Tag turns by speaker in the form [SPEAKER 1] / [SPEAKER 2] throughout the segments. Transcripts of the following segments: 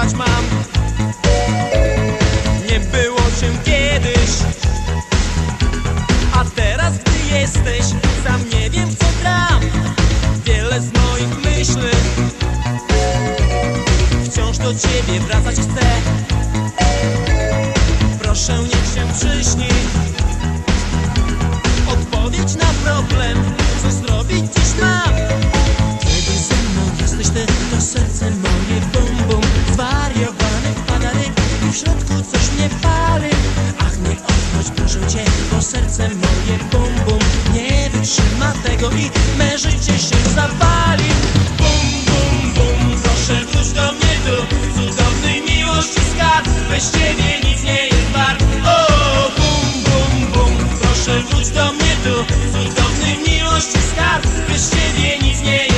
[SPEAKER 1] grać mam. Nie było czym kiedyś. A teraz gdy jesteś Sam nie wiem co gram. Wiele z moich myśli Wciąż do ciebie wracać chcę. Proszę niech się przyśni. Serce moje bum bum nie wytrzyma tego i me życie się zawali. Bum bum bum, proszę wróć do mnie tu, cudownej miłości skarb, bez ciebie nic nie jest wart. O, bum bum bum, proszę wróć do mnie tu, cudownej miłości skarb, bez ciebie nic nie jest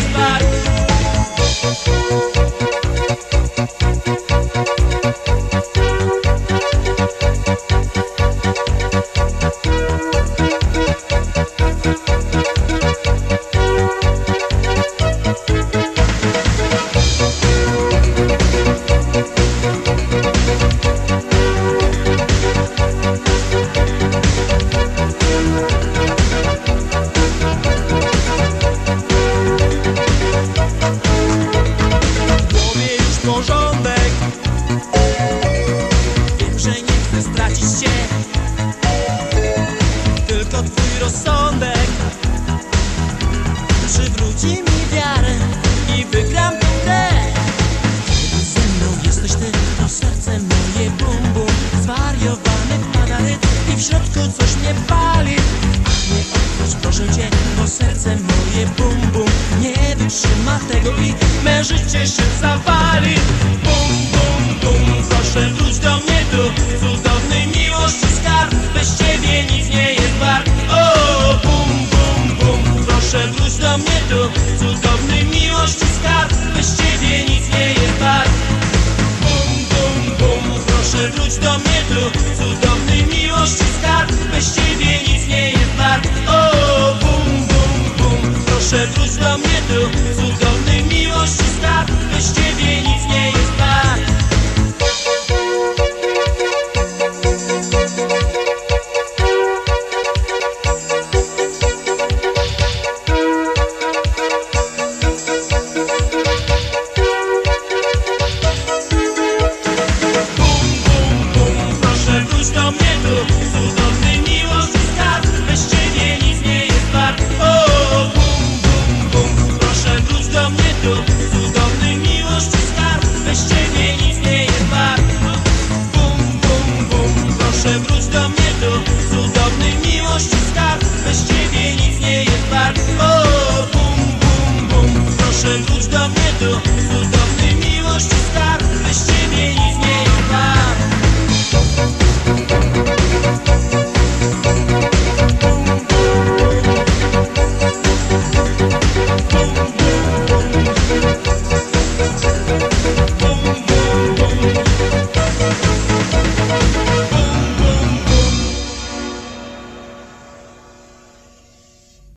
[SPEAKER 1] porządek. Wiem, że nie chcę stracić cię Tylko twój rozsądek. Przywróci mi wiarę I wygram tę grę ze mną jesteś ty To serce moje bum bum Zwariowany pada rytm I w środku coś mnie pali. Nie odchodź proszę cię Bo serce moje bum bum Nie wytrzyma tego i życie się zawali. Bum, bum, bum, proszę wróć do mnie tu Cudowny miłości skarb, bez ciebie nic nie jest wart. O, bum, bum, bum, proszę wróć do mnie tu Cudowny miłości skarb, bez ciebie nic nie jest wart. Bum, bum, bum, proszę wróć do mnie. nic nie jest wart bum, bum, bum. Proszę wróć do mnie, do cudownej miłości start